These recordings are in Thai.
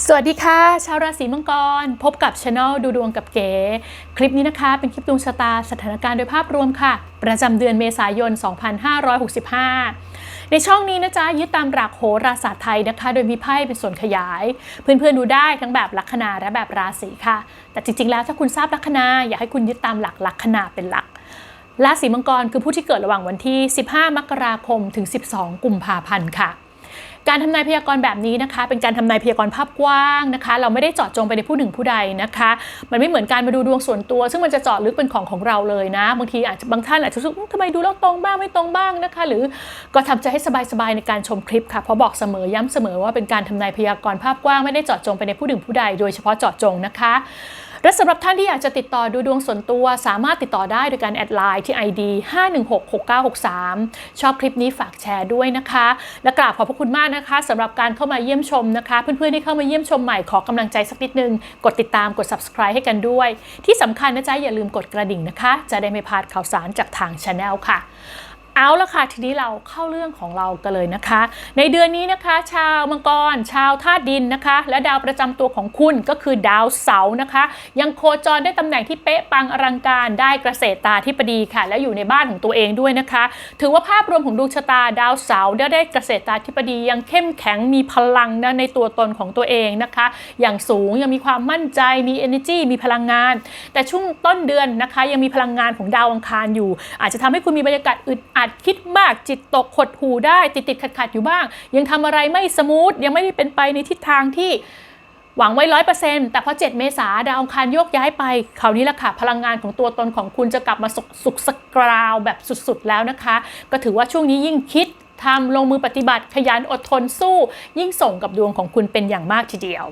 สวัสดีค่ะ ชาวราศีมังกร พบกับช anel ดูดวงกับเก๋ คลิปนี้นะคะ เป็นคลิปดวงชะตาสถานการณ์โดยภาพรวมค่ะ ประจำเดือนเมษายน 2565 ในช่องนี้นะจ๊ะ ยึดตามหลักโหราศาสตร์ไทยนะคะ โดยมีไพ่เป็นส่วนขยาย เพื่อนๆดูได้ทั้งแบบลัคนาและแบบราศีค่ะ แต่จริงๆแล้วถ้าคุณทราบลัคนาอยากให้คุณยึดตามหลักลัคนาเป็นหลักราศีมังกรคือผู้ที่เกิดระหว่างวันที่ 15 มกราคมถึง 12 กุมภาพันธ์ค่ะ การทำนายพยากรณ์แบบนี้นะคะ เป็นการทำนายพยากรณ์ภาพกว้างนะคะ เราไม่ได้เจาะจงไปในผู้หนึ่งผู้ใดนะคะ มันไม่เหมือนการมาดูดวงส่วนตัว ซึ่งมันจะเจาะลึกเป็นของของเราเลยนะ บางทีอาจจะบางท่านอาจจะรู้สึกทำไมดูแล้วตรงบ้างไม่ตรงบ้างนะคะ หรือก็ทำใจให้สบายๆในการชมคลิปค่ะเพราะบอกเสมอย้ำเสมอว่าเป็นการทำนายพยากรณ์ภาพกว้างไม่ได้เจาะจงไปในผู้หนึ่งผู้ใด โดยเฉพาะเจาะจงนะคะ และสำหรับท่านที่อยากจะติดต่อดูดวงส่วนตัว สามารถติดต่อได้โดยการแอดไลน์ที่ ID 5166963 ชอบคลิปนี้ฝากแชร์ด้วยนะคะ และกราบขอบพระคุณมากนะคะสำหรับการเข้ามาเยี่ยมชมนะคะ เพื่อนๆที่เข้ามาเยี่ยมชมใหม่ขอกำลังใจสักนิดนึง กดติดตามกด subscribe ให้กันด้วย ที่สำคัญนะจ๊ะอย่าลืมกดกระดิ่งนะคะ จะได้ไม่พลาดข่าวสารจากทางช anel ค่ะ เอาละค่ะทีนี้เราเข้าเรื่องของเรากันเลยนะคะ ในเดือนนี้นะคะ ชาวมังกร ชาวธาตุดินนะคะ และดาวประจำตัวของคุณก็คือดาวเสาร์นะคะ ยังโคจรได้ตำแหน่งที่เป๊ะปังอลังการได้เกษตรตาธิปดีค่ะ และอยู่ในบ้านของตัวเองด้วยนะคะ ถือว่าภาพรวมของดวงชะตาดาวเสาร์ได้ได้เกษตรตาธิปดียังเข้มแข็งมีพลังนะในตัวตนของตัวเองนะคะ อย่างสูงยังมีความมั่นใจมี energy มีพลังงาน แต่ช่วงต้นเดือนนะคะ ยังมีพลังงานของดาวอังคารอยู่ อาจจะทำให้คุณมีบรรยากาศอึดอัดคิดมากจิตตกหดหูได้ ติดติดขัดขัดอยู่บ้าง ยังทำอะไรไม่สมูทยังไม่ได้เป็นไปในทิศทางที่หวังไว้ร้อยเปอร์เซ็นต์แต่พอ 7 เมษาดาวอังคารโยกย้ายไปคราวนี้ละค่ะ พลังงานของตัวตนของคุณจะกลับมาสุกสุกสกราวแบบสุดๆแล้วนะคะ ก็ถือว่าช่วงนี้ยิ่งคิดทำลงมือปฏิบัติขยันอดทนสู้ ยิ่งส่งกับดวงของคุณเป็นอย่างมากทีเดียว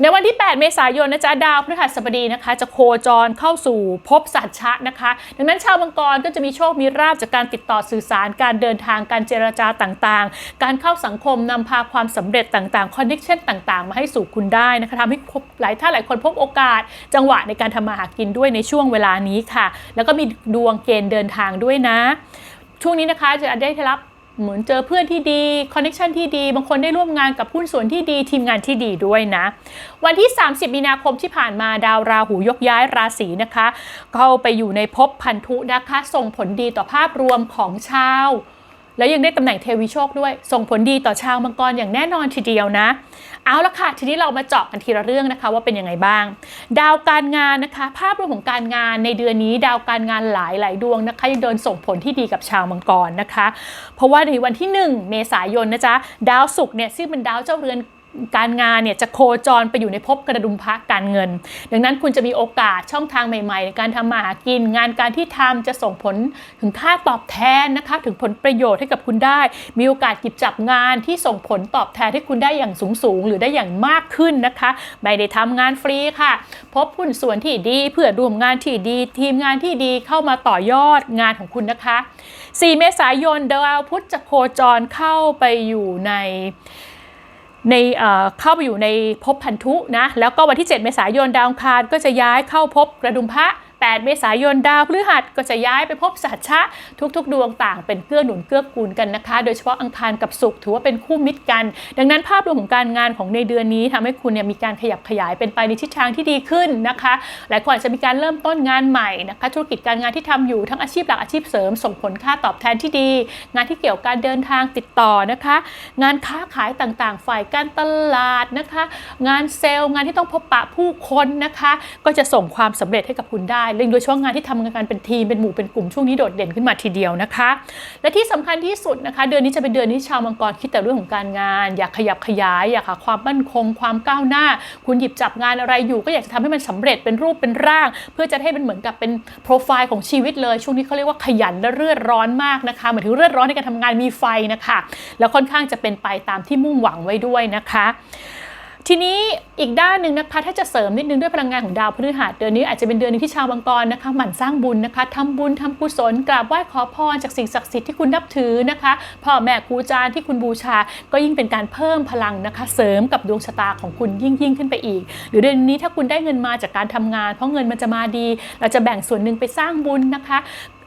ในวันที่ 8 เมษายนนะจ๊ะดาวพฤหัสบดีนะคะ จะโคจรเข้าสู่ภพสัตชะนะคะ ดังนั้นชาวมังกรก็จะมีโชคมีราบจากการติดต่อสื่อสาร การเดินทางการเจรจาต่างๆ การเข้าสังคมนำพาความสำเร็จต่างๆคอนเนคชั่นต่างๆ มาให้สู่คุณได้นะคะทำให้หลายท่านหลายคนพบโอกาส จังหวะในการทำมาหากินด้วยในช่วงเวลานี้ค่ะ แล้วก็มีดวงเกณฑ์เดินทางด้วยนะ ช่วงนี้นะคะจะได้รับ เหมือนเจอเพื่อนที่ดีคอนเน t ชันที่ดี บางคนได้ร่วมงานกับหุ้นส่วนที่ดี ทีมงานที่ดีด้วยนะ วันที่ 30 มีนาคมที่ผ่านมาดาวราหูยกย้ายราศีนะคะ เข้าไปอยู่ในภพพันธุนะคะ ส่งผลดีต่อภาพรวมของชาว แล้วยังได้ตำแหน่งเทวีโชคด้วย ส่งผลดีต่อชาวมังกรอย่างแน่นอนทีเดียวนะ เอาละค่ะ ทีนี้เรามาเจาะกันทีละเรื่องนะคะว่าเป็นยังไงบ้าง ดาวการงานนะคะ ภาพรวมของการงานในเดือนนี้ ดาวการงานหลายหลายดวงนะคะยังเดินส่งผลที่ดีกับชาวมังกรนะคะ เพราะว่าในวันที่ 1 เมษายนนะจ๊ะดาวศุกร์เนี่ยซึ่งเป็นดาวเจ้าเรือน การงานเนี่ยจะโคจรไปอยู่ในภพกระดุมพระการเงิน ดังนั้นคุณจะมีโอกาสช่องทางใหม่ๆ ในการทำมาหากิน งานการที่ทำจะส่งผลถึงค่าตอบแทนนะคะถึงผลประโยชน์ให้กับคุณได้ มีโอกาสหยิบจับงานที่ส่งผลตอบแทนให้คุณได้อย่างสูงๆ หรือได้อย่างมากขึ้นนะคะไม่ได้ทำงานฟรีค่ะ พบหุ้นส่วนที่ดีเพื่อร่วมงานที่ดี ทีมงานที่ดีเข้ามาต่อยอดงานของคุณนะคะ 4 เมษายนดาวพุธจะโคจรเข้าไปอยู่ใน ในเข้าไปอยู่ในภพพันธุนะแล้วก็วันที่ 7 เมษายนดาวคารก็จะย้ายเข้าภพกระดุมพระ 8 เมษายนดาวพฤหัสก็จะย้ายไปพบสัชชะทุกๆ ดวงต่างเป็นเกื้อหนุนเกื้อกูลกันนะคะ โดยเฉพาะอังคารกับศุกร์ถือว่าเป็นคู่มิตรกัน ดังนั้นภาพรวมของการงานของในเดือนนี้ทำให้คุณเนี่ยมีการขยับขยายเป็นไปในทิศทางที่ดีขึ้นนะคะ หลายคนอาจจะมีการเริ่มต้นงานใหม่นะคะ ธุรกิจการงานที่ทำอยู่ทั้งอาชีพหลักอาชีพเสริม ส่งผลค่าตอบแทนที่ดี งานที่เกี่ยวกับการเดินทางติดต่อนะคะ งานค้าขายต่างๆ ฝ่ายการตลาดนะคะ งานเซลล์งานที่ต้องพบปะผู้คนนะคะ ก็จะส่งความสำเร็จให้กับคุณได้เรื่องโดยเฉพาะงานที่ทำงานเป็นทีมเป็นหมู่เป็นกลุ่มช่วงนี้โดดเด่นขึ้นมาทีเดียวนะคะ และที่สำคัญที่สุดนะคะ เดือนนี้จะเป็นเดือนที่ชาวมังกรคิดแต่เรื่องของการงาน อยากขยับขยาย อยากหาความมั่นคง ความก้าวหน้า คุณหยิบจับงานอะไรอยู่ ก็อยากจะทำให้มันสำเร็จเป็นรูปเป็นร่าง เพื่อจะให้มันเหมือนกับเป็นโปรไฟล์ของชีวิตเลยช่วงนี้เขาเรียกว่าขยันและเลือดร้อนมากนะคะเหมือนถึงเลือดร้อนในการทำงานมีไฟนะคะ แล้วค่อนข้างจะเป็นไปตามที่มุ่งหวังไว้ด้วยนะคะ ทีนี้อีกด้านหนึ่งนะคะถ้าจะเสริมนิดนึงด้วยพลังงานของดาวพฤหัสเดือนนี้อาจจะเป็นเดือนนึงที่ชาวมังกรนะคะหมั่นสร้างบุญนะคะทำบุญทำกุศลกราบไหว้ขอพรจากสิ่งศักดิ์สิทธิ์ที่คุณนับถือนะคะพ่อแม่ครูอาจารย์ที่คุณบูชา ก็ยิ่งเป็นการเพิ่มพลังนะคะเสริมกับดวงชะตาของคุณยิ่งยิ่งขึ้นไปอีก หรือเดือนนี้ถ้าคุณได้เงินมาจากการทำงาน เพราะเงินมันจะมาดี เราจะแบ่งส่วนหนึ่งไปสร้างบุญนะคะ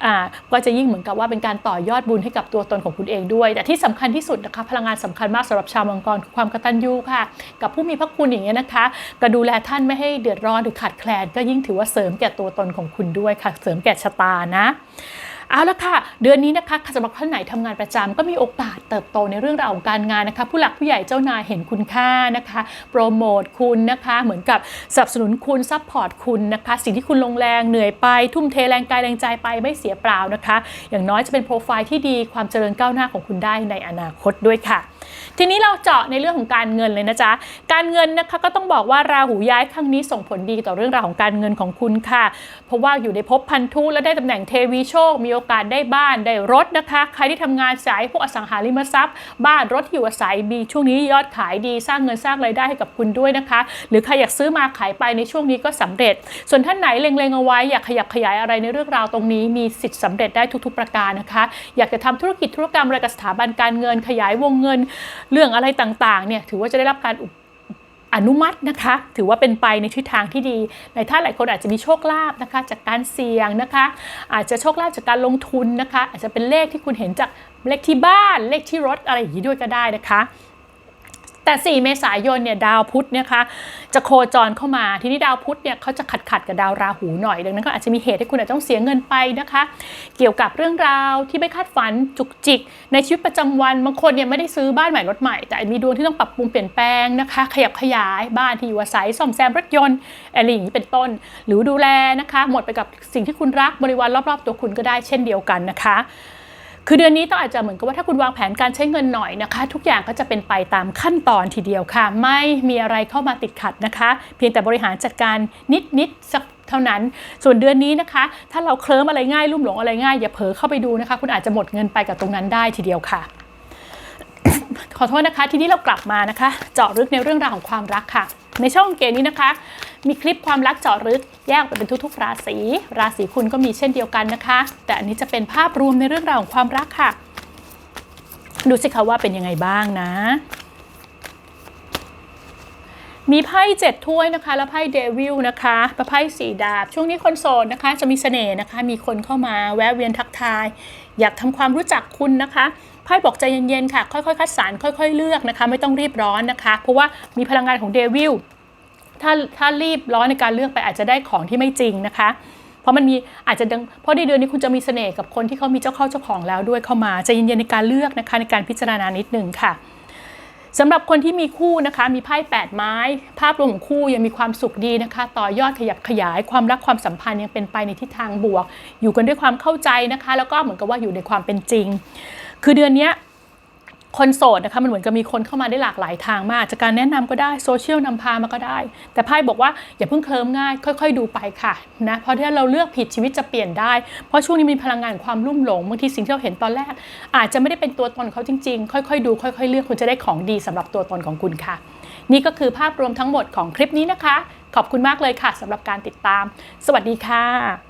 อ่าก็จะยิ่งเหมือนกับว่าเป็นการต่อยอดบุญให้กับตัวตนของคุณเองด้วย แต่ที่สำคัญที่สุดนะคะพลังงานสำคัญมากสำหรับชาวมังกรคือความกตัญญูค่ะ กับผู้มีพระคุณอย่างเงี้ยนะคะ ก็ดูแลท่านไม่ให้เดือดร้อนหรือขาดแคลน ก็ยิ่งถือว่าเสริมแก่ตัวตนของคุณด้วยค่ะ เสริมแก่ชะตานะเอาละค่ะ เดือนนี้นะคะสำหรับท่านไหนทำงานประจำก็มีโอกาสเติบโตในเรื่องราวของการงานนะคะ ผู้หลักผู้ใหญ่เจ้านายเห็นคุณค่านะคะ โปรโมทคุณนะคะ เหมือนกับสนับสนุนคุณซัพพอร์ตคุณนะคะ สิ่งที่คุณลงแรงเหนื่อยไป ทุ่มเทแรงกายแรงใจไปไม่เสียเปล่านะคะ อย่างน้อยจะเป็นโปรไฟล์ที่ดีความเจริญก้าวหน้าของคุณได้ในอนาคตด้วยค่ะ ทีนี้เราเจาะในเรื่องของการเงินเลยนะจ๊ะ การเงินนะคะก็ต้องบอกว่าราหูย้ายครั้งนี้ส่งผลดีต่อเรื่องราวของการเงินของคุณค่ะ เพราะว่าอยู่ในภพพันธุและได้ตำแหน่งเทวีโชค มีโอกาสได้บ้านได้รถนะคะ ใครที่ทำงานสายพวกอสังหาริมทรัพย์ บ้านรถที่อยู่อาศัยมีช่วงนี้ยอดขายดีสร้างเงินสร้างรายได้ให้กับคุณด้วยนะคะ หรือใครอยากซื้อมาขายไปในช่วงนี้ก็สำเร็จ ส่วนท่านไหนเล็งๆเอาไว้อยากขยับขยายอะไรในเรื่องราวตรงนี้มีสิทธิ์สำเร็จได้ทุกๆประการนะคะ อยากจะทำธุรกิจธุรกรรมอะไรกับสถาบันการเงินขยายวงเงินเรื่องอะไรต่างๆเนี่ยถือว่าจะได้รับการอนุมัตินะคะ ถือว่าเป็นไปในทิศทางที่ดี ในท่านหลายคนอาจจะมีโชคลาภนะคะ จากการเสี่ยงนะคะ อาจจะโชคลาภจากการลงทุนนะคะ อาจจะเป็นเลขที่คุณเห็นจากเลขที่บ้านเลขที่รถอะไรอย่างนี้ด้วยก็ได้นะคะ แต่ 4 เมษายนเนี่ยดาวพุธเนี่ยคะจะโคจรเข้ามาทีนี้ดาวพุธเนี่ยเขาจะขัดขัดกับดาวราหูหน่อยดังนั้นก็อาจจะมีเหตุให้คุณอาจจะต้องเสียเงินไปนะคะ เกี่ยวกับเรื่องราวที่ไม่คาดฝันจุกจิก ในชีวิตประจำวันบางคนเนี่ยไม่ได้ซื้อบ้านใหม่รถใหม่ แต่มีดวงที่ต้องปรับปรุงเปลี่ยนแปลงนะคะ ขยับขยายบ้านที่อยู่อาศัยซ่อมแซมรถยนต์อะไรอย่างนี้เป็นต้น หรือดูแลนะคะ หมดไปกับสิ่งที่คุณรักบริวารรอบๆ ตัวคุณก็ได้เช่นเดียวกันนะคะ คือเดือนนี้ต้องอาจจะเหมือนกับว่าถ้าคุณวางแผนการใช้เงินหน่อยนะคะ ทุกอย่างก็จะเป็นไปตามขั้นตอนทีเดียวค่ะ ไม่มีอะไรเข้ามาติดขัดนะคะ เพียงแต่บริหารจัดการนิดนิดสักเท่านั้น ส่วนเดือนนี้นะคะ ถ้าเราเคลิ้มอะไรง่ายลุ่มหลงอะไรง่าย อย่าเผลอเข้าไปดูนะคะ คุณอาจจะหมดเงินไปกับตรงนั้นได้ทีเดียวค่ะ ขอโทษนะคะ ทีนี้เรากลับมานะคะ เจาะลึกในเรื่องราวของความรักค่ะ ในช่องเกมนี้นะคะ มีคลิปความรักเจาะลึกแยกไปเป็นทุกๆ ราศี ราศีคุณก็มีเช่นเดียวกันนะคะ แต่อันนี้จะเป็นภาพรวมในเรื่องราวของความรักค่ะ ดูสิคะว่าเป็นยังไงบ้างนะ มีไพ่เจ็ดถ้วยนะคะ และไพ่เดวิลนะคะและไพ่สีดาบ ช่วงนี้คนโสดนะคะ จะมีเสน่ห์นะคะ มีคนเข้ามาแวะเวียนทักทาย อยากทำความรู้จักคุณนะคะไพ่บอกใจเย็นๆค่ะ ค่อยๆคัดสรรค่อย ๆ เลือกนะคะ ไม่ต้องรีบร้อนนะคะ เพราะว่ามีพลังงานของเดวิล ถ้าถ้ารีบร้อนในการเลือกไปอาจจะได้ของที่ไม่จริงนะคะ เพราะมันมีอาจจะดังเพราะในเดือนนี้คุณจะมีเสน่ห์กับคนที่เขามีเจ้าเข้าเจ้าของแล้วด้วยเข้ามาใจเย็นๆในการเลือกนะคะในการพิจารณานิดนึงค่ะสำหรับคนที่มีคู่นะคะ มีไพ่แปดไม้ ภาพรวมของคู่ยังมีความสุขดีนะคะ ต่อยอดขยับขยายความรักความสัมพันธ์ยังเป็นไปในทิศทางบวก อยู่กันด้วยความเข้าใจนะคะ แล้วก็เหมือนกับว่าอยู่ในความเป็นจริง คือเดือนนี้ คนโสดนะคะมันเหมือนกับมีคนเข้ามาได้หลากหลายทางมากจากการแนะนำก็ได้โซเชียลนำพามาก็ได้ แต่ไพ่บอกว่าอย่าเพิ่งเคลิ้มง่าย ค่อย ๆ ดูไปค่ะนะเพราะถ้าเราเลือกผิดชีวิตจะเปลี่ยนได้ เพราะช่วงนี้มีพลังงานความลุ่มหลงบางทีสิ่งที่เราเห็นตอนแรก อาจจะไม่ได้เป็นตัวตนของเขาจริง ๆ ค่อย ๆ ดู ค่อย ๆ เลือกคุณจะได้ของดีสำหรับตัวตนของคุณค่ะ นี่ก็คือภาพรวมทั้งหมดของคลิปนี้นะคะ ขอบคุณมากเลยค่ะสำหรับการติดตาม สวัสดีค่ะ